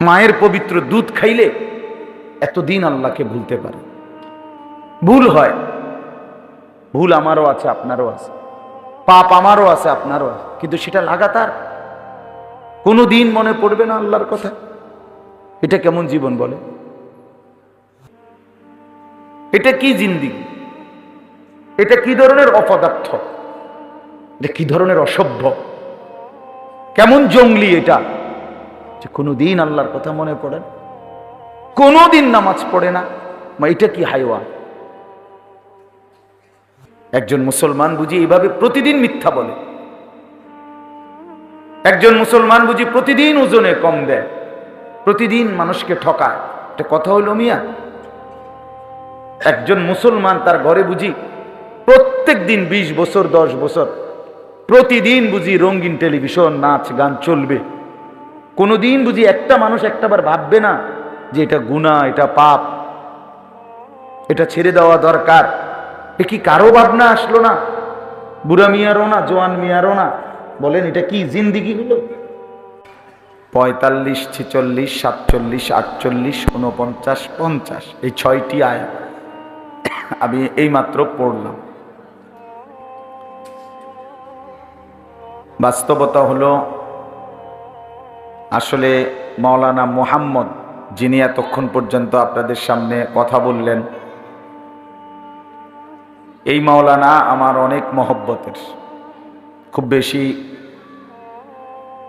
মায়ের পবিত্র দুধ খাইলে এতদিন আল্লাহকে ভুলতে পারে। ভুল হয়। ভুল আমারও আছে, আপনারও আছে। পাপ আমারও আছে, আপনারও আছে। কিন্তু সেটা লাগাতার। কোনো দিন মনে পড়বে না আল্লাহর কথা। এটা কেমন জীবন বলে? এটা কি জিন্দিগি? এটা কি ধরনের অপদার্থ? এটা কি ধরনের অসভ্য? কেমন জঙ্গলি এটা? যে কোনো দিন আল্লাহর কথা মনে পড়ে না। কোনো দিন নামাজ পড়ে না। মা, এটা কি হাইওয়া একজন মুসলমান বুঝি এইভাবে প্রতিদিন মিথ্যা বলে। একজন মুসলমান বুঝি প্রতিদিন ওজনে কম দেয়। প্রতিদিন মানুষকে ঠকায়। এটা কথা হইল মিয়া, একজন মুসলমান তার ঘরে বুঝি প্রত্যেক দিন বিশ বছর, দশ বছর প্রতিদিন বুঝি রঙিন টেলিভিশন, নাচ, গান চলবে। কোনোদিন বুঝি একটা মানুষ একটাবার ভাববে না যে এটা গুণা এটা পাপ। এটা ছেড়ে দেওয়া দরকার। এ কি কারও ভাবনা আসলো না? বুড়া মিয়ারও না, জোয়ান মিয়ারও না। বলেন, এটা কি জিন্দিগি হলো? পঁয়তাল্লিশ, ছেচল্লিশ, সাতচল্লিশ, আটচল্লিশ উনপঞ্চাশ পঞ্চাশ। এই ছয়টি আয়। আমি এইমাত্র পড়লাম। বাস্তবতা হলো আসলে মাওলানা মোহাম্মদ, যিনি এতক্ষণ পর্যন্ত আপনাদের সামনে কথা বললেন, এই মাওলানা আমার অনেক মহব্বতের। খুব বেশি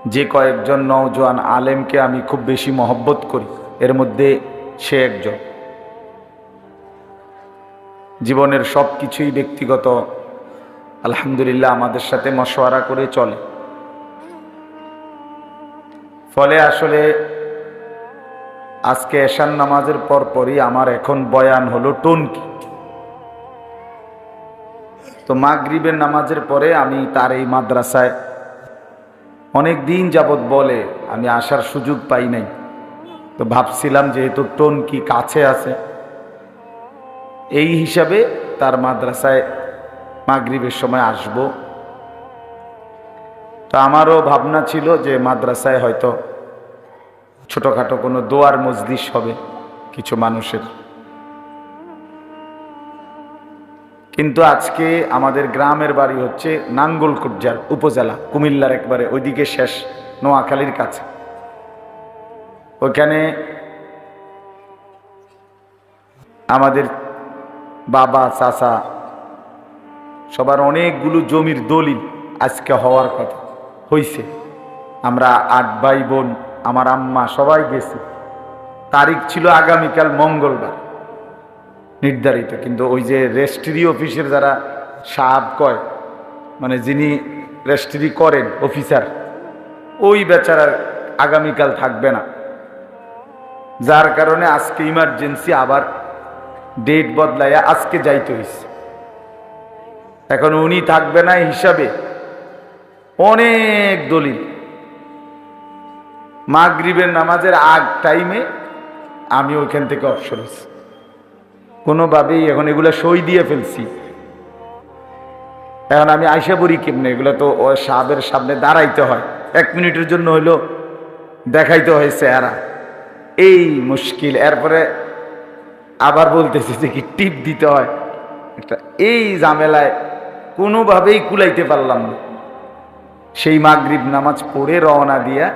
যে কয়েকজন নওজোয়ান আলেমকে আমি খুব বেশি মহব্বত করি, এর মধ্যে সে একজন। জীবনের সব কিছুই ব্যক্তিগত, আলহামদুলিল্লাহ আমাদের সাথে মশওয়ারা করে চলে। ফলে আসলে আজকে এশান নামাজের পর পরই আমার এখন বয়ান হলো টনকি। তো মাগরিবের নামাজের পরে আমি তার এই মাদ্রাসায় অনেক দিন যাবৎ বলে আমি আসার সুযোগ পাই নাই। তো ভাবছিলাম যেহেতু টনকি কাছে আছে, এই হিসাবে তার মাদ্রাসায় মাগরিবের সময় আসব। তো আমারও ভাবনা ছিল যে মাদ্রাসায় হয়তো ছোটোখাটো কোনো দোয়ার মজলিস হবে কিছু মানুষের। কিন্তু আজকে আমাদের গ্রামের বাড়ি হচ্ছে নাঙ্গলকুটজার উপজেলা, কুমিল্লার একবারে ওইদিকে শেষ, নোয়াখালীর কাছে। ওইখানে আমাদের বাবা, চাচা, সবার অনেকগুলো জমির দলিল আজকে হওয়ার কথা। হইছে। আমরা আট ভাই বোন, আমার আম্মা সবাই গেছি। তারিখ ছিল আগামীকাল মঙ্গলবার, নির্ধারিত। কিন্তু ওই যে রেজিস্ট্রি অফিসের যারা সাহাব কয় মানে যিনি রেজিস্ট্রি করেন, অফিসার, ওই বেচারার আগামীকাল থাকবে না। যার কারণে আজকে ইমার্জেন্সি আবার ডেট বদলাইয়া আজকে যাইতে হয়েছে এখন উনি থাকবে না হিসাবে অনেক দলিল। মাগরিবের নামাজের আগ টাইমে আমি ওইখান থেকে অবসর হয়েছি। কোনোভাবেই এখন এগুলো সই দিয়ে ফেলছি। এখন আমি আইসা পড়ি কেমনে? এগুলো তো ও সাহেবের সামনে দাঁড়াইতে হয়। এক মিনিটের জন্য হইল দেখাইতে হয় চেহারা। এই মুশকিল। এরপরে আবার বলতেছে যে কি টিপ দিতে হয়। এই ঝামেলায় কোনোভাবেই কুলাইতে পারলাম না। সেই মাগরিব নামাজ পড়ে রওনা দিয়া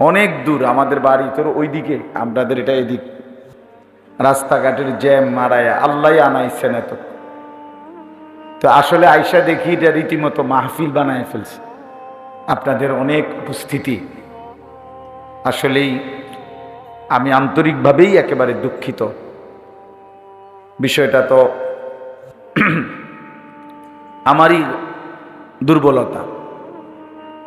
অনেক দূর আমাদের বাড়ি তোর ওইদিকে আপনাদের এটা এদিক। রাস্তাঘাটের জ্যাম মারায়া আল্লাহ আনাইছেন এত। তো আসলে আয়সা দেখি এটা রীতিমতো মাহফিল বানায় ফেলছে। আপনাদের অনেক উপস্থিতি। আসলেই আমি আন্তরিকভাবেই একেবারে দুঃখিত। বিষয়টা তো আমারই দুর্বলতা।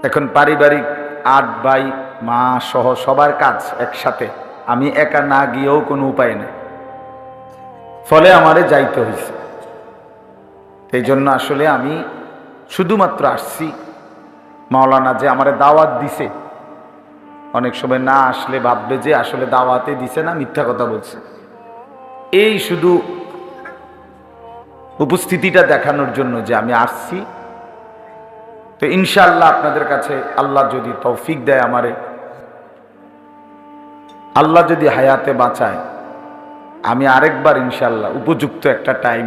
এখন পারিবারিক আট ভাই, মা সহ সবার কাজ একসাথে। আমি একা না গিয়েও কোনো উপায় নেই। ফলে আমারে যাইতে হয়েছে এই জন্য আসলে আমি শুধুমাত্র আসছি। মাওলানা যে আমারে দাওয়াত দিছে। অনেক সময় না আসলে ভাববে যে আসলে দাওয়াতে দিছে না, মিথ্যা কথা বলছে। এই শুধু উপস্থিতিটা দেখানোর জন্য যে আমি আসছি। তো ইনশাল্লাহ আপনাদের কাছে আল্লাহ যদি তৌফিক দেয় আমারে, আল্লাহ যদি হায়াতে বাঁচায়, আমি আরেকবার ইনশাল্লাহ উপযুক্ত একটা টাইম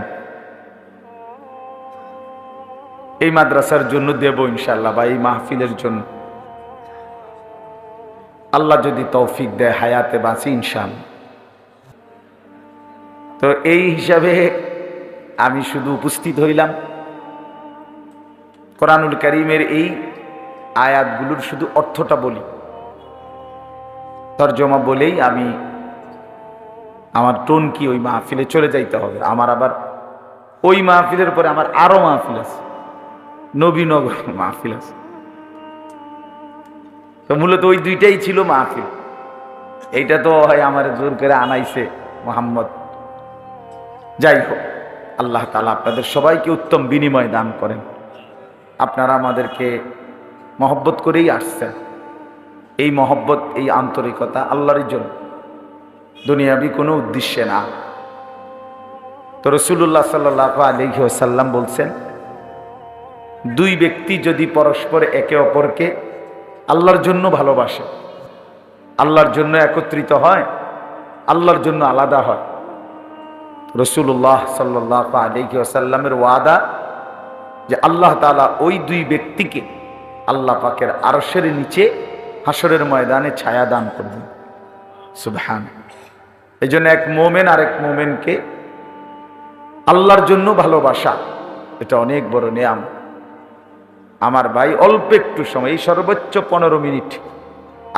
এই মাদ্রাসার জন্য দেব ইনশাল্লাহ বা এই মাহফিলের জন্য। আল্লাহ যদি তৌফিক দেয়, হায়াতে বাঁচি ইনশাল্লাহ তো এই হিসাবে আমি শুধু উপস্থিত হইলাম। কোরআনুল করিমের এই আয়াতগুলোর শুধু অর্থটা বলি। তর্জমা বলেই আমি আমার টোন কি ওই মাহফিলে চলে যাইতে হবে। আমার আবার ওই মাহফিলের পরে আমার আরও মাহফিল আছে। নবীনগর মাহফিল আছে। তো মূলত ওই দুইটাই ছিল মাহফিল। এইটা তো হয় আমার জোর করে আনাইছে মোহাম্মদ। যাই হোক, আল্লাহ তালা আপনাদের সবাইকে উত্তম বিনিময় দান করেন। আপনারা আমাদেরকে মহব্বত করেই আসছেন। এই মহব্বত, এই আন্তরিকতা আল্লাহর জন্য। দুনিয়াবি কোনো উদ্দেশ্যে না। তো রসুল্লাহ সাল্লাহ আলহি বলছেন, দুই ব্যক্তি যদি পরস্পর একে অপরকে আল্লাহর জন্য ভালোবাসে, আল্লাহর জন্য একত্রিত হয়, আল্লাহর জন্য আলাদা হয়। রসুল্লাহ সাল্লাহ আলহি ওয়াদা যে আল্লাহ তালা ওই দুই ব্যক্তিকে আল্লাহ পাকের আরসের নিচে হাসরের ময়দানে ছায়া দান করবেন। সুবহান। এই জন্য এক মোমেন আর এক মোমেনকে আল্লাহর জন্য ভালোবাসা, এটা অনেক বড় নিয়াম। আমার ভাই অল্প একটু সময়, এই সর্বোচ্চ পনেরো মিনিট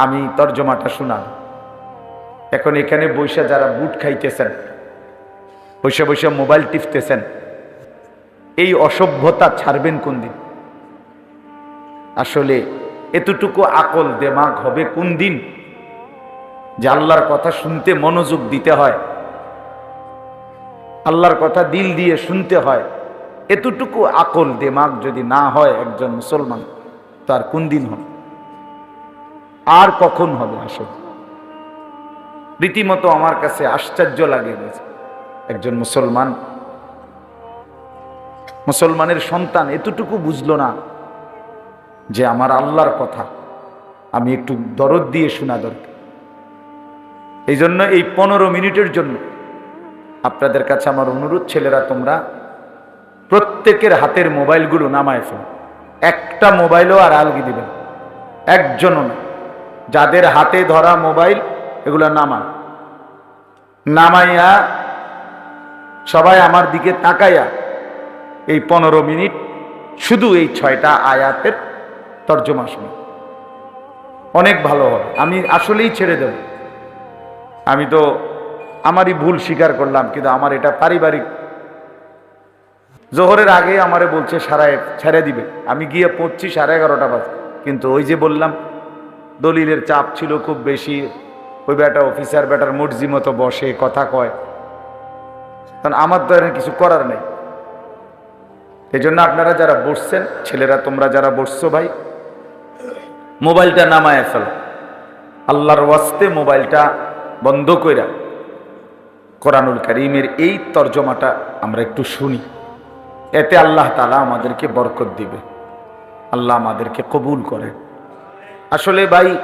আমি তর্জমাটা শোনাল এখন এখানে বৈশা যারা বুট খাইতেছেন বসে বসে মোবাইল টিপতেছেন এই অসভ্যতা ছাড়বেন কোন দিন? আসলে এতটুকু আকল দেমাগ হবে কোন দিন? যে আল্লাহর কথা শুনতে মনোযোগ দিতে হয়। আল্লাহর কথা দিল দিয়ে শুনতে হয়। এতটুকু আকল দেমাগ যদি না হয় একজন মুসলমান, তার কোন দিন হবে? আর কখন হবে আসলে? রীতিমতো আমার কাছে আশ্চর্য লাগে। একজন মুসলমান মুসলমানের সন্তান এতটুকু বুঝলো না যে আমার আল্লাহর কথা আমি একটু দরদ দিয়ে শোনা দরকার। এই জন্য এই পনেরো মিনিটের জন্য আপনাদের কাছে আমার অনুরোধ, ছেলেরা, তোমরা প্রত্যেকের হাতের মোবাইলগুলো নামায় ফেল। একটা মোবাইলও আর আলগি দিবেন একজনও না। যাদের হাতে ধরা মোবাইল, এগুলো নামান নামাইয়া সবাই আমার দিকে তাকাইয়া এই পনেরো মিনিট শুধু এই ছয়টা আয়াতের তর্জমা শুনি। অনেক ভালো হবে। আমি আসলেই ছেড়ে দেব। আমি তো আমারই ভুল স্বীকার করলাম, কিন্তু আমার এটা পারিবারিক। জোহরের আগে আমারে বলছে সারায় ছেড়ে দিবে। আমি গিয়ে পড়ছি সাড়ে এগারোটা বাজে। কিন্তু ওই যে বললাম, দলিলের চাপ ছিল খুব বেশি। ওই বেটা অফিসার, বেটার মর্জি মতো বসে, কথা কয়। কারণ আমার তো কিছু করার নেই। এই জন্য আপনারা যারা বসছেন, ছেলেরা তোমরা যারা বসছো ভাই, মোবাইলটা নামায় ফেলো। আল্লাহর ওয়াস্তে মোবাইলটা বন্ধ কইরা কোরআনুল করিমের এই তর্জমাটা আমরা একটু শুনি। এতে আল্লাহ তালা আমাদেরকে বরকত দিবে। আল্লাহ আমাদেরকে কবুল করে। আসলে ভাই,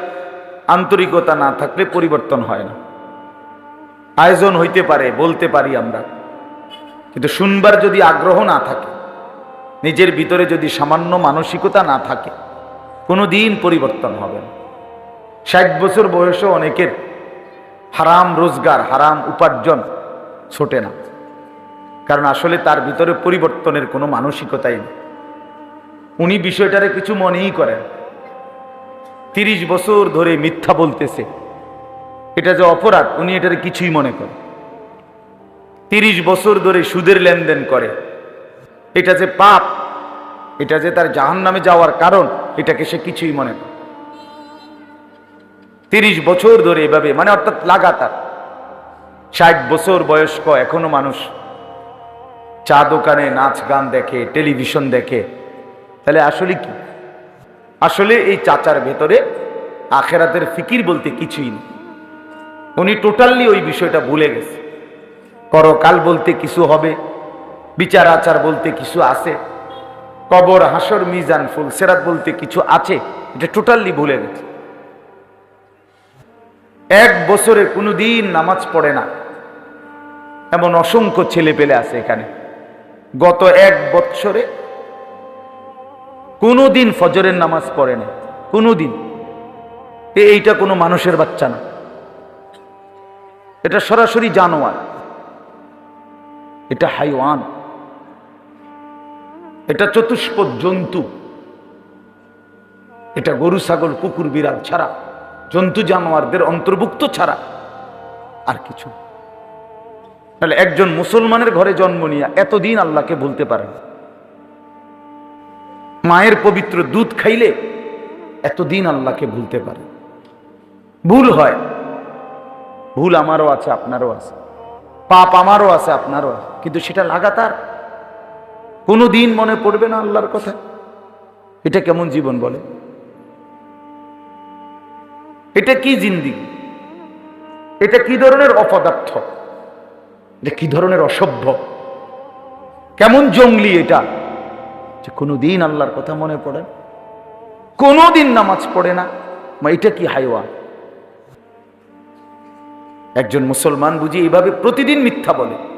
আন্তরিকতা না থাকলে পরিবর্তন হয় না। আয়োজন হইতে পারে, বলতে পারি আমরা। কিন্তু শুনবার যদি আগ্রহ না থাকে নিজের ভিতরে যদি সামান্য মানসিকতা না থাকে কোনো দিন পরিবর্তন হবে না। ষাট বছর বয়সে অনেকের হারাম রোজগার, হারাম উপার্জন ছোটে না। কারণ আসলে তার ভিতরে পরিবর্তনের কোনো মানসিকতাই নেই। উনি বিষয়টারে কিছু মনেই করেন তিরিশ বছর ধরে মিথ্যা বলতেছে। এটা যে অপরাধ, উনি এটার কিছুই মনে করেন তিরিশ বছর ধরে সুদের লেনদেন করে। এটা যে পাপ, এটা যে তার জাহান নামে যাওয়ার কারণ, এটাকে সে কিছুই মনে করে তিরিশ বছর ধরে এভাবে মানে অর্থাৎ লাগাতার। ষাট বছর বয়স্ক, এখনও মানুষ। চা দোকানে নাচ গান দেখে, টেলিভিশন দেখে। তাহলে আসলে কি? আসলে এই চাচার ভেতরে আখেরাতের ফিকির বলতে কিছুই নেই। উনি টোটালি ওই বিষয়টা ভুলে গেছে। করকাল বলতে কিছু হবে। বিচার আচার বলতে কিছু আছে? কবর, হাসর, মিজান, ফুল, সেরাত বলতে কিছু আছে? এটা টোটালি ভুলে গেছে। এক বছরে কোনো দিন নামাজ পড়ে না। এমন অসংখ্য ছেলে পেলে আছে এখানে। গত এক বৎসরে কোনো দিন ফজরের নামাজ পড়ে না। কোনো দিন এইটা কোনো মানুষের বাচ্চা না। এটা সরাসরি জানোয়ার। এটা হাইওয়ান। এটা চতুষ্পদ জন্তু। এটা গরু, ছাগল, কুকুর, বিড়াল ছাড়া, জন্তু জানোয়ারদের অন্তর্ভুক্ত ছাড়া আর কিছু তাহলে একজন মুসলমানের ঘরে জন্ম নিয়ে এতদিন আল্লাহকে বলতে পারে মায়ের পবিত্র দুধ খাইলে এতদিন আল্লাহকে ভুলতে পারে ভুল হয়। ভুল আমারও আছে, আপনারও আছে। পাপ আমারও আছে, আপনারও আছে। কিন্তু সেটা লাগাতার কোনো দিন মনে পড়বে না আল্লাহর কথা। এটা কেমন জীবন বলে? এটা কি জিন্দিগি? এটা কি ধরনের অপদার্থ? এটা কি ধরনের অসভ্য? কেমন জঙ্গলি এটা? যে কোনো দিন আল্লাহর কথা মনে পড়ে? কোনো দিন নামাজ পড়ে না। মা, এটা কি হাইওয়া একজন মুসলমান বুঝি এইভাবে প্রতিদিন মিথ্যা বলে।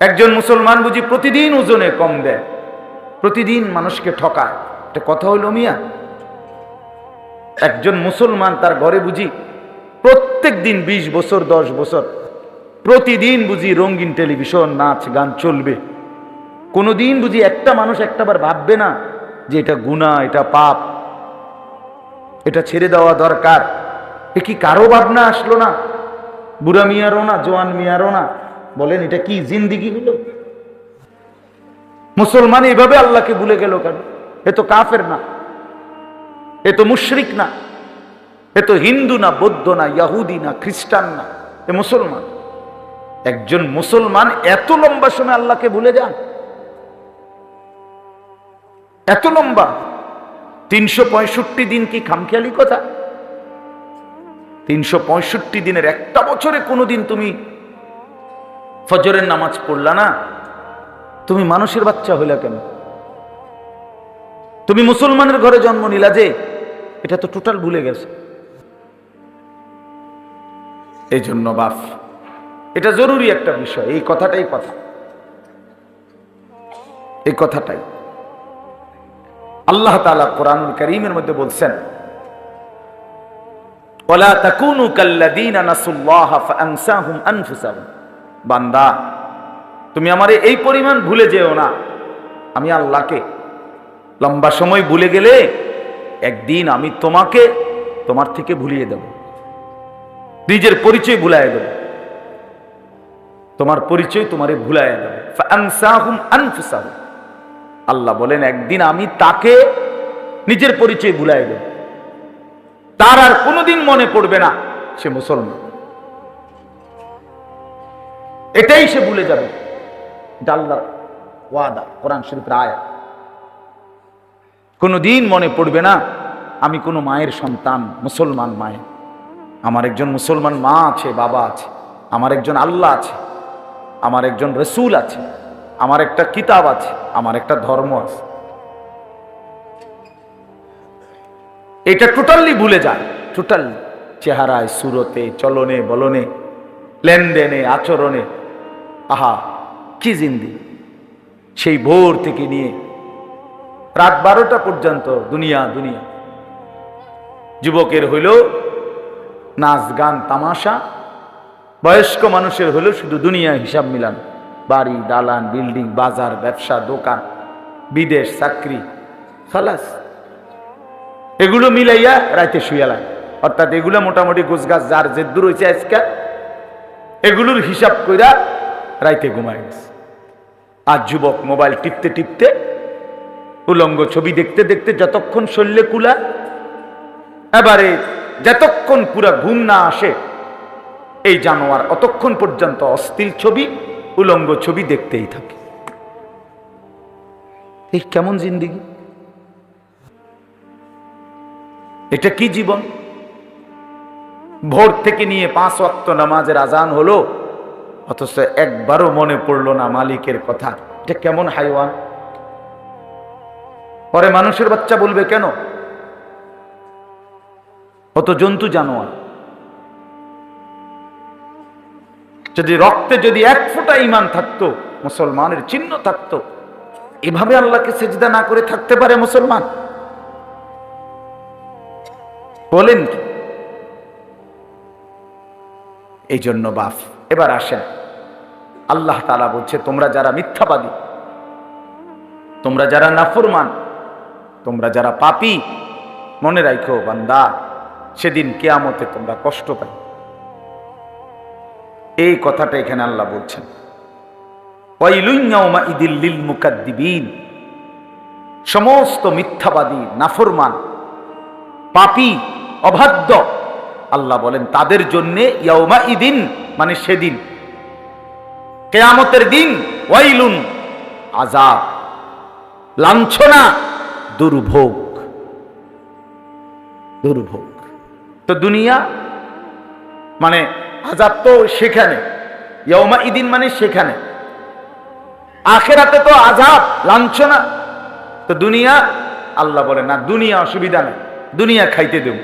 একজন মুসলমান বুঝি প্রতিদিন ওজনে কম দেয়। প্রতিদিন মানুষকে ঠকায়। এটা কথা হইল মিয়া, একজন মুসলমান তার ঘরে বুঝি প্রত্যেক দিন বিশ বছর, দশ বছর প্রতিদিন বুঝি রঙিন টেলিভিশন, নাচ, গান চলবে। কোনো দিন বুঝি একটা মানুষ একটাবার ভাববে না যে এটা গুণা এটা পাপ, এটা ছেড়ে দেওয়া দরকার। এ কি কারও ভাবনা আসলো না? বুড়া মিয়ারও না, জোয়ান মিয়ারও না। বলেন, এটা কি জিন্দিগি হলো? মুসলমান এভাবে আল্লাহকে ভুলে গেল কেন? এ তো কাফের না, এ তো মুশরিক না, এ তো হিন্দু না, বৌদ্ধ না, ইয়াহুদি না, খ্রিস্টান না, এ মুসলমান। একজন মুসলমান এত লম্বা সময় আল্লাহকে ভুলে যান? এত লম্বা? তিনশো পঁয়ষট্টি দিন কি খামখেয়ালি কথা? তিনশো পঁয়ষট্টি দিনের একটা বছরে কোনোদিন তুমি ফজরের নামাজ পড়লা না? তুমি মানুষের বাচ্চা হইলা কেন? তুমি মুসলমানের ঘরে জন্ম নিলা যে? এটা তো টোটাল ভুলে গেছে। এই জন্য বাপ, এটা জরুরি একটা বিষয়, এই কথাটাই কথা। এই কথাটাই। আল্লাহ তালা কোরআনুল করিমের মধ্যে বলছেন ওলা তাকুনু কাল্লাযীনা নাসুল্লাহ ফাআনসাহুম আনফুসাহুম। বান্দা, তুমি আমার এই পরিমাণ ভুলে যেও না। আমি আল্লাহকে লম্বা সময় ভুলে গেলে একদিন আমি তোমাকে তোমার থেকে ভুলিয়ে দেব। নিজের পরিচয় ভুলাইয়া দেব। তোমার পরিচয় তোমারে ভুলাইয়া দেব। আল্লাহ বলেন, একদিন আমি তাকে নিজের পরিচয় ভুলাই দেব। তার আর কোনোদিন মনে পড়বে না, সে মুসলমান। এটাই সে ভুলে যাবে। আল্লাহর ওয়াদা, কোরআন শরীফের আয়া কোনোদিন মনে পড়বে না, আমি কোনো মায়ের সন্তান, মুসলমান মায়ের। আমার একজন মুসলমান মা আছে, বাবা আছে, আমার একজন আল্লাহ আছে, আমার একজন রসুল আছে, আমার একটা কিতাব আছে, আমার একটা ধর্ম আছে। এটা টোটালি ভুলে যায়। টোটালি চেহারায়, সুরতে, চলনে, বলনে, লেনদেনে, আচরণে আহা, কি জিন্দি। সেই ভোর থেকে নিয়ে রাত বারোটা পর্যন্ত দুনিয়া দুনিয়া। যুবকের হইল নাচ, গান, তামাশা। বয়স্ক মানুষের হলো শুধু দুনিয়া হিসাব মিলান। বাড়ি, দালান, বিল্ডিং, বাজার, ব্যবসা, দোকান, বিদেশ, চাকরি, খালাস। এগুলো মিলাইয়া রাইতে শুয়ালাম অর্থাৎ এগুলো মোটামুটি গোছগাছ, যার যে দূর হয়েছে আজকে, এগুলোর হিসাব কইরা রাইতে ঘুমায়। গেছে আর যুবক মোবাইল টিপতে টিপতে উলঙ্গ ছবি দেখতে দেখতে যতক্ষণ শল্যে কুলা, এবারে যতক্ষণ পুরা ঘুম না আসে, এই জানোয়ার অতক্ষণ পর্যন্ত অস্থির ছবি, উলঙ্গ ছবি দেখতেই থাকে। এই কেমন জিন্দিগি? এটা কি জীবন? ভোর থেকে নিয়ে পাঁচ ওয়াক্ত নামাজের আজান হলো অথচ একবারও মনে পড়ল না মালিকের কথা। এটা কেমন হাইওয়ান? পরে মানুষের বাচ্চা বলবে কেন? অত জন্তু জানোয়ার। যদি রক্তে যদি এক ফোঁটা ইমান থাকতো, মুসলমানের চিহ্ন থাকতো, এভাবে আল্লাহকে সেজদা না করে থাকতে পারে মুসলমান? বলেন এই জন্য বাপ এবার আসেন। আল্লাহ তালা বলছে, তোমরা যারা মিথ্যাবাদী, তোমরা যারা নাফরমান, তোমরা যারা পাপি, মনে রাখো বান্দা, সেদিন কেয়ামতে তোমরা কষ্ট পাই এই কথাটা এখানে আল্লাহ বলছেন। সমস্ত মিথ্যাবাদী, নাফরমান, পাপি, অবাধ্য আল্লাহ বলেন, তাদের জন্যে ইয়াউমা ইদিন মানে সেদিন। কেয়ামতের দিন ওয়াইলুন আজাব লাঞ্ছনা, দুর্ভোগ। দুর্ভোগ। তো দুনিয়া মানে আজাব তো সেখানে ইয়মা ইদিন মানে সেখানে। আখেরাতে তো আজাব লাঞ্ছনা। তো দুনিয়া, আল্লাহ বলে, না, দুনিয়া অসুবিধা নেই, দুনিয়া খাইতে দেব।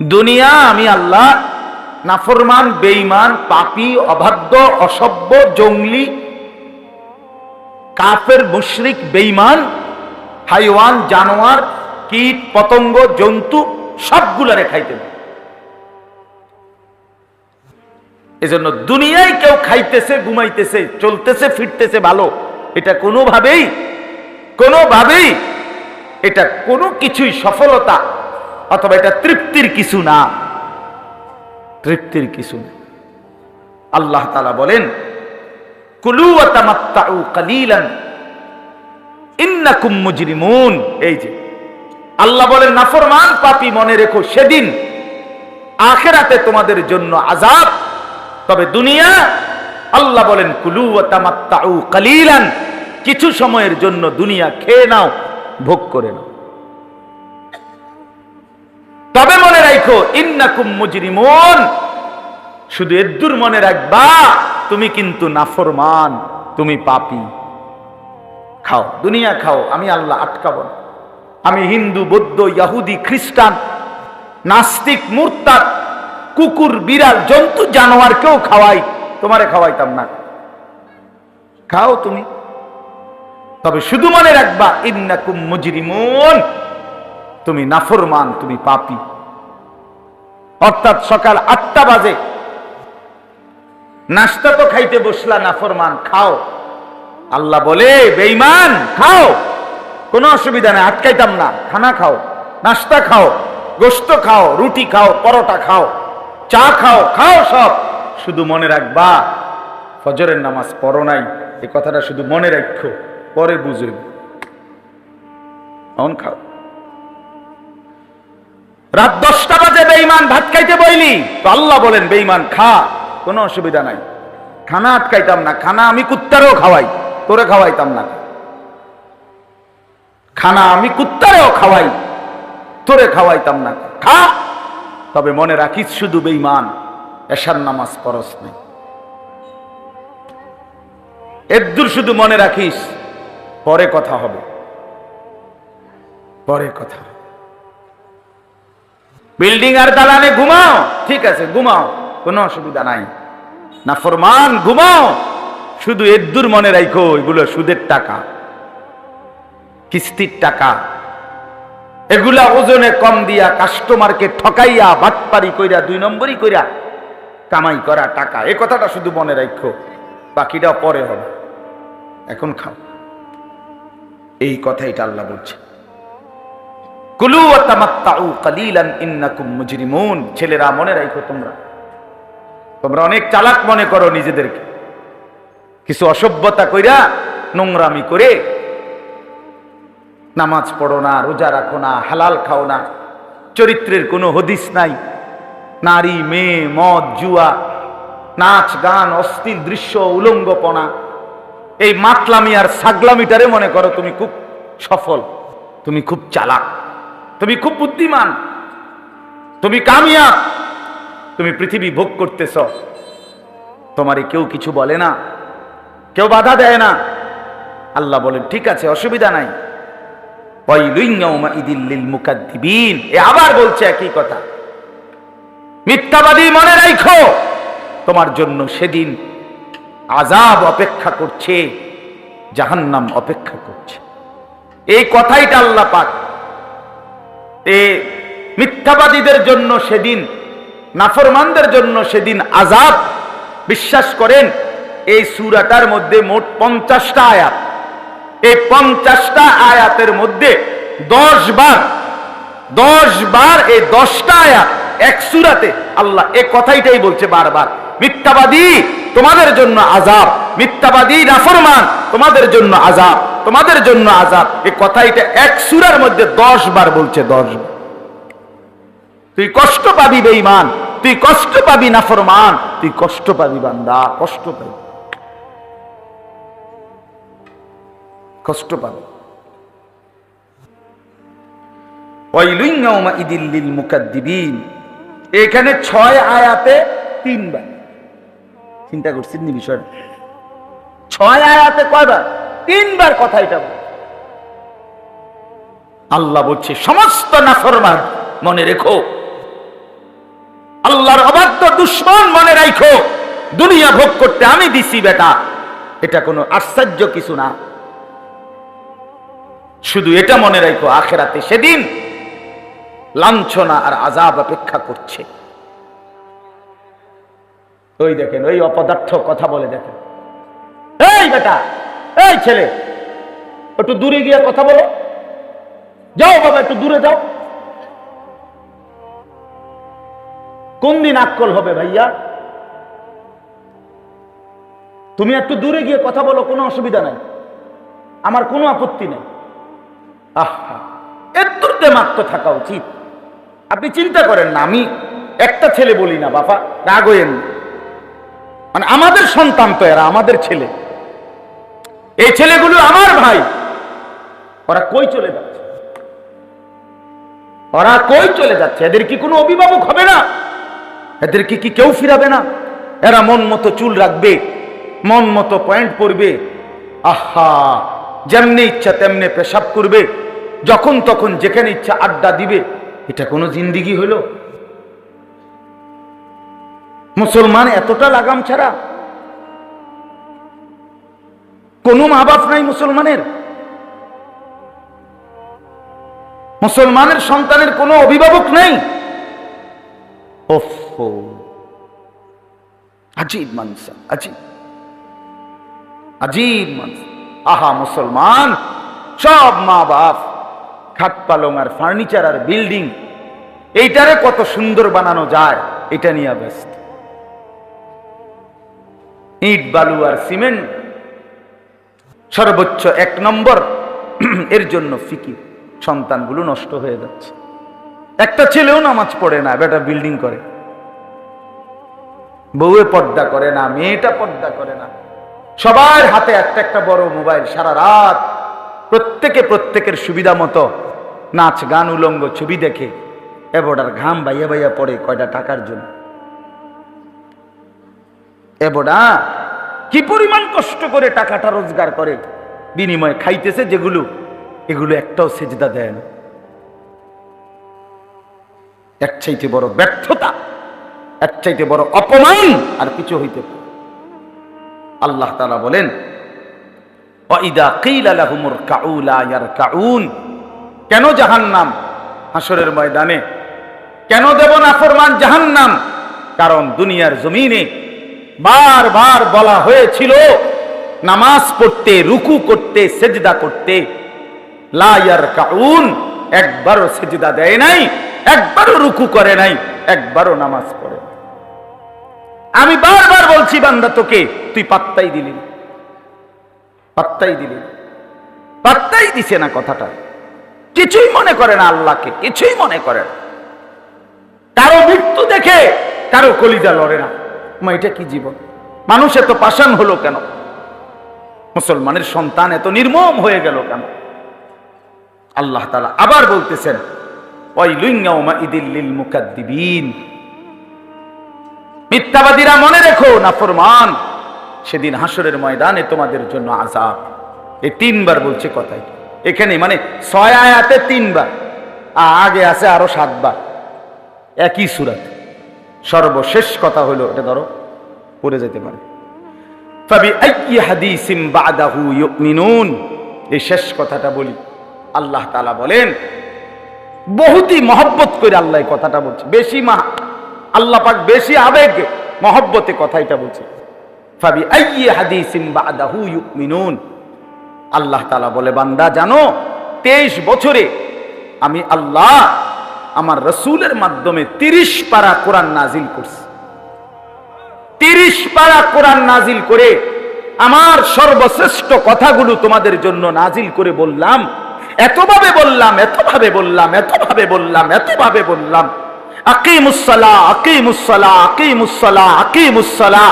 দুনিয়া আমি আল্লাহ নাফরমান বেইমান পাপী, অবাধ্য, অসভ্য, জঙ্গলি, কাফের, মুশরিক বেইমান হাইওয়ান, জানোয়ার, কীট, পতঙ্গ, জন্তু সবগুলারে খাইতে এজন্য দুনিয়ায় কেউ খাইতেছে, ঘুমাইতেছে, চলতেছে, ফিরতেছে ভালো, এটা কোনোভাবেই কোনোভাবেই, এটা কোনো কিছুই সফলতা অথবা এটা তৃপ্তির কিছু না। তৃপ্তির কিছু না। আল্লাহ তালা বলেন সেদিন। আখেরাতে তোমাদের জন্য তবে দুনিয়া, আল্লাহ বলেন, কুলু কালিলান, কিছু সময়ের জন্য দুনিয়া খেয়ে নাও, ভোগ করে নাও। তবে মনে রাখো ইন্নাকুম মুজরিমুন। শুধু এদ্দুর মনে রাখবা, তুমি কিন্তু নাফরমান, তুমি পাপী। খাও, দুনিয়া খাও, আমি আল্লাহ আটকাবো না। আমি হিন্দু, বৌদ্ধ ইয়াহুদি খ্রিস্টান, নাস্তিক, মুরতাদ, কুকুর, বিড়াল, জন্তু জানোয়ারকেও খাওয়াই, তোমারে খাওয়াইতাম না। খাও তুমি। তবে শুধু মনে রাখবা, ইন্নাকুম মুজরিমুন। তুমি নাফরমান, তুমি পাপী। অর্থাৎ সকাল আটটা বাজে। নাস্তা তো খাইতে বসলা নাফরমান, খাও। আল্লাহ বলে, বেঈমান, খাও। কোনো অসুবিধা নেই, আটকাইতাম না। খানা খাও, নাস্তা খাও, গোস্ত খাও, রুটি খাও, পরোটা খাও, চা খাও খাও সব। শুধু মনে রাখবা, ফজরের নামাজ পড়ো নাই, এ কথাটা শুধু মনে রাখো, পরে বুঝবে। অন খাও। রাত দশটা বাজে বেঈমান ভাত খাইতে বইলি, তো আল্লাহ বলেন, বেঈমান, খা, কোনো অসুবিধা নাই। খানা আটকাইতাম না, খানা আমি কুত্তারেও খাওয়াই, তোরে খাওয়াইতাম না। খানা আমি কুত্তারেও খাওয়াই, তোরে খাওয়াইতাম না। খা, তবে মনে রাখিস শুধু বেঈমান, এশার নামাজ পরস নেই। এদ্দুর শুধু মনে রাখিস, পরে কথা হবে। পরে কথা হবে। বিল্ডিং আর দালানে ঘুমাও। ঠিক আছে, ঘুমাও, কোনো অসুবিধা নাই। না ফরমান, ঘুমাও। শুধু এদ্দুর মনে রাখো এগুলো সুদের টাকা, কিস্তির টাকা। এগুলা ওজনে কম দিয়া কাস্টমারকে ঠকাইয়া, বাটপারি কইরা, দুই নম্বরই কইরা কামাই করা টাকা। এ কথাটা শুধু মনে রাখো বাকিটা পরে হবে। এখন খাও। এই কথাইটা আল্লাহ বলছে। কুলু তামাত্তাউ মুজরিমুন। ছেলেরা, মনে রাখো তোমরা। তোমরা অনেক চালাক মনে করো নিজেদেরকে। কিছু অসভ্যতা কইরা নোংরামি করে নামাজ পড়ো না, রোজা রাখো না, হালাল খাও না। চরিত্রের কোনো হদিস নাই। নারী, মেয়ে, মদ, জুয়া, নাচ গান, অস্থির দৃশ্য, উলঙ্গপনা। এই মাতলামি আর সাগলামিটারে মনে করো তুমি খুব সফল, তুমি খুব চালাক। তুমি খুব বুদ্ধিমান, তুমি কামিয়া তুমি পৃথিবী ভোগ করতেছ। তোমারে কেউ কিছু বলে না, কেউ বাধা দেয় না। আল্লাহ বলেন, ঠিক আছে, অসুবিধা নাই। আবার বলছে একই কথা। মিথ্যাবাদী মনে রাখো তোমার জন্য সেদিন আজাব অপেক্ষা করছে, জাহান্নাম অপেক্ষা করছে। এই কথাইটা আল্লাহ পাক মিথ্যাবাদীদের জন্য সেদিন, নাফরমানদের জন্য সেদিন আজাব বিশ্বাস করেন, এই সুরাটার মধ্যে মোট পঞ্চাশটা আয়াত। এই পঞ্চাশটা আয়াতের মধ্যে দশ বার দশ বার এই দশটা আয়াত এক সুরাতে আল্লাহ এ কথাইটাই বলছে বারবার। মিথ্যাবাদী তোমাদের জন্য আজাব মিথ্যাবাদী নাফরমান তোমাদের জন্য আজাব তোমাদের জন্য আজাব। এই কথাইটা এক সুরার মধ্যে দশ বার বলছে, দশ তুই কষ্ট পাবি বেঈমান, তুই কষ্ট পাবি নাফরমান, তুই কষ্ট পাবি বান্দা, কষ্ট পাবি। কষ্ট পাবি। এখানে ছয় আয়াতে তিনবার। চিন্তা করছেন নি ছয় আয়াতে কয়বার? তিনবার কথা এটা আল্লাহ বলছে, সমস্ত নাফরমান মনে রেখো। আল্লাহর অবাধ্য দুশ্মন মনে রাখো দুনিয়া ভোগ করতে আমি দিছি, বেটা। এটা কোনো আশ্চর্য কিছু না। শুধু এটা মনে রাখো আখেরাতে সেদিন লাঞ্ছনা আর আজাব অপেক্ষা করছে। ওই দেখেন, ওই অপদার্থ কথা বলে দেখেন। এই বেটা এই ছেলে, একটু দূরে গিয়ে কথা বলো। যাও বাবা, একটু দূরে যাও। কোন দিন আক্কল হবে ভাইয়া? তুমি একটু দূরে গিয়ে কথা বলো, কোনো অসুবিধা নাই। আমার কোনো আপত্তি নেই। আহা এত্তরতে মাত্র থাকা উচিত। আপনি চিন্তা করেন না, আমি একটা ছেলে বলি না বাবা রাগ মানে আমাদের সন্তান তো এরা, আমাদের ছেলে। এই ছেলেগুলো আমার ভাই। ওরা কই চলে যাচ্ছে? ওরা কই চলে যাচ্ছে? এদের কি কোনো অভিভাবক হবে না? এদের কি কি কেউ ফিরাবে না? এরা মন মতো চুল রাখবে, মন মতো পয়েন্ট পরবে। আহা, যেমনি ইচ্ছা তেমনি পেশাব করবে। যখন তখন যেখানে ইচ্ছা আড্ডা দিবে। এটা কোনো জিন্দিগি হলো? মুসলমান এতটা লাগাম ছাড়া কোনো মা বাপ নাই মুসলমানের। মুসলমানের সন্তানের কোনো অভিভাবক নেই। আজীব মানুষ আজীব। আজীব মানুষ আহা, মুসলমান, সব মা বাপ খাট পালং আর ফার্নিচার আর বিল্ডিং, এইটারে কত সুন্দর বানানো যায়, এটা নিয়ে ব্যস্ত। ইট, বালু আর সিমেন্ট সর্বোচ্চ এক নম্বর এর জন্য ফিকি সন্তানগুলো নষ্ট হয়ে যাচ্ছে। একটা ছেলেও নামাজ পড়ে না, বেটা বিল্ডিং করে। বউয়ে পর্দা করে না, মেয়েটা পর্দা করে না। সবার হাতে একটা একটা বড় মোবাইল, সারা রাত প্রত্যেকে প্রত্যেকের সুবিধা মতো নাচ, গান, উলঙ্গ, ছবি দেখে এবটার ঘাম বাইয়া বাইয়া পড়ে কয়টা টাকার জন্য। এবডা কি পরিমাণ কষ্ট করে টাকাটা রোজগার করে? বিনিময়ে খাইতেছে যেগুলো, এগুলো একটাও সেজদা দেয় না। এক চাইতে বড় ব্যর্থতা, এক চাইতে বড় অপমান আর কিছু হইতে আল্লাহ তালা বলেন কেন জাহান নাম হাসরের ময়দানে? কেন দেব নাফরমান জাহান নাম কারণ দুনিয়ার জমিনে বারবার বলা হয়েছিল, নামাজ পড়তে, রুকু করতে, সেজদা করতে। লায়ার কাউন একবারও সেজদা দেয় নাই, একবারও রুকু করে নাই, একবারও নামাজ পড়ে। আমি বারবার বলছি, বান্দা, তোকে তুই পাত্তাই দিলি পাত্তাই দিলি। পাত্তাই দিছে না কথাটা। কিছুই মনে করে না আল্লাহকে, কিছুই মনে করে না। কারও মৃত্যু দেখে কারও কলিজা লড়ে না। মা, এটা কি জীবন? মানুষ এত পাষাণ হলো কেন? মুসলমানের সন্তান এত নির্মম হয়ে গেল কেন? আল্লাহ তালা আবার বলতেছেন মিথ্যাবাদীরা মনে রেখো না ফরমান সেদিন হাসরের ময়দানে তোমাদের জন্য আজাব এই তিনবার বলছে কথাই এখানে মানে ছয় আয়াতে তিনবার আগে আছে আরও সাতবার। একই সুরাত। সর্বশেষ কথা হলো, এটা ধরো, পড়ে যেতে পারে। এই শেষ কথাটা বলি, আল্লাহ তালা বলেন, বহুতই মহব্বত করে আল্লাহ কথাটা বলছে। বেশি মা আল্লাহ পাক বেশি আবেগ, মহব্বতে কথা এটা বলছে। ফাবিআইয়ি হাদিসিম বাদাহু ইউমিনুন। আল্লাহ তালা বলে, বান্দা, জানো, তেইশ বছরে আমি আল্লাহ আমার রসুলের মাধ্যমে তিরিশ পারা কোরআন নাজিল করছি। তিরিশ পারা কোরআন নাজিল করে আমার সর্বশ্রেষ্ঠ কথাগুলো তোমাদের জন্য নাজিল করে বললাম। এতভাবে বললাম এতভাবে বললাম এতভাবে বললাম এতভাবে বললাম। আকিমুসসালা আকিমুসসালা আকিমুসসালা আকিমুসসালা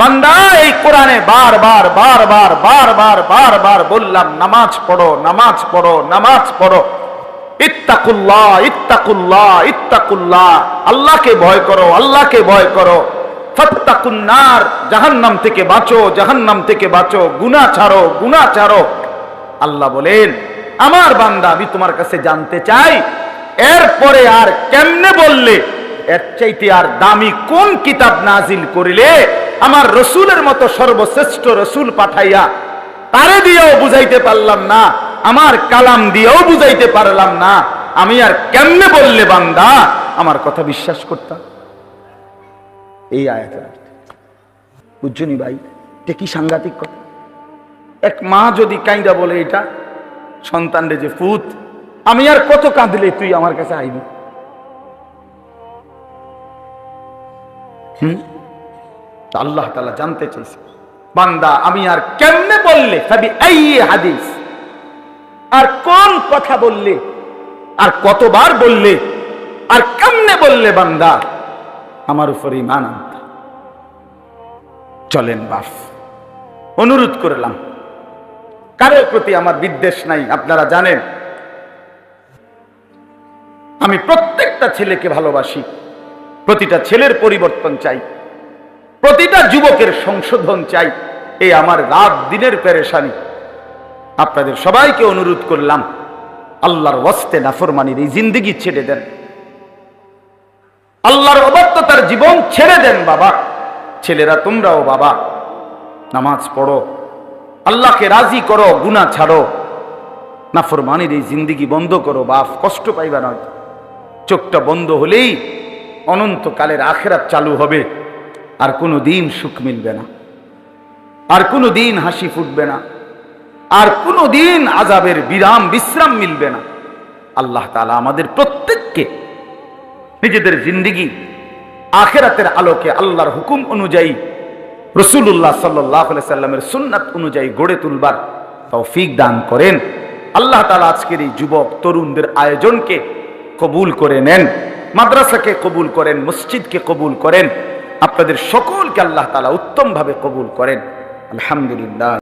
বান্দা, এই কোরআনে বারবার বারবার বারবার বারবার বললাম, নামাজ পড়ো নামাজ পড়ো নামাজ পড়ো। ইত্তাকুল্লাহ ইত্তাকুল্লাহ ইত্তাকুল্লাহ। আল্লাহকে ভয় করো, আল্লাহকে ভয় করো। ফত্তাকুন্নার, জাহান্নাম থেকে বাঁচো, জাহান্নাম থেকে বাঁচো। গুনাহ ছাড়ো গুনাহ ছাড়ো। আল্লাহ বলেন, আমার বান্দা, আমি তোমার কাছে জানতে চাই, এরপরে আর কেমনে বললে? এর চাইতে আর দামি কোন কিতাব নাজিল করিলে? আমার রসুলের মতো সর্বশ্রেষ্ঠ রসুল পাঠাইয়া তারে দিয়েও বুঝাইতে পারলাম না, আমার কালাম দিয়েও বুঝাইতে পারলাম না, আমি আর কেমনে বললে বান্দা, আমার কথা বিশ্বাস করতাম এই আয়াতের। বুঝছনি ভাই? এটা কি সাংঘাতিক কথা? এক মা যদি কাইন্দা বলে এটা, সন্তান রে যে ফুত, আমি আর কত কাঁদলে তুই আমার কাছে আইবি? হুম? আল্লাহ তালা জানতে চাইছে। বান্দা, আমি আর কেমনে বললে? এই হাদিস। আর কোন কথা বললে? আর কতবার বললে? আর কেমনে বললে বান্দা? আমার উপর ইমান চলেন বাপ অনুরোধ করলাম। কারোর প্রতি আমার বিদ্বেষ নাই, আপনারা জানেন। আমি প্রত্যেকটা ছেলেকে ভালোবাসি। প্রতিটা ছেলের পরিবর্তন চাই। প্রতিটা যুবকের সংশোধন চাই। এই আমার রাত দিনের পেরেশানি। আপনাদের সবাইকে অনুরোধ করলাম, আল্লাহর ওয়াস্তে নাফরমানির এই জিন্দিগি ছেড়ে দেন। আল্লাহর অবাধ্যতার জীবন ছেড়ে দেন বাবা। ছেলেরা তোমরাও বাবা, নামাজ পড়ো। আল্লাহকে রাজি করো, গুনাহ ছাড়ো। নাফরমানির এই জিন্দিগি বন্ধ করো, বাপ, কষ্ট পাইবা নয়। চোখটা বন্ধ হলেই অনন্তকালের আখেরাত চালু হবে। আর কোনো দিন সুখ মিলবে না। আর কোনো দিন হাসি ফুটবে না। আর কোনো দিন আজাবের বিরাম, বিশ্রাম মিলবে না। আল্লাহ তাআলা আমাদের প্রত্যেককে নিজেদের জিন্দিগি আখেরাতের আলোকে আল্লাহর হুকুম অনুযায়ী রসুল্লাহ সাল্লাহ সাল্লামের সুন্নাত অনুযায়ী গড়ে তুলবার তৌফিক দান করেন। আল্লাহ তালা আজকের এই যুবক, তরুণদের আয়োজনকে কবুল করে নেন, মাদ্রাসাকে কবুল করেন, মসজিদকে কবুল করেন। আপনাদের সকলকে আল্লাহ তালা উত্তমভাবে কবুল করেন। আলহামদুলিল্লাহ।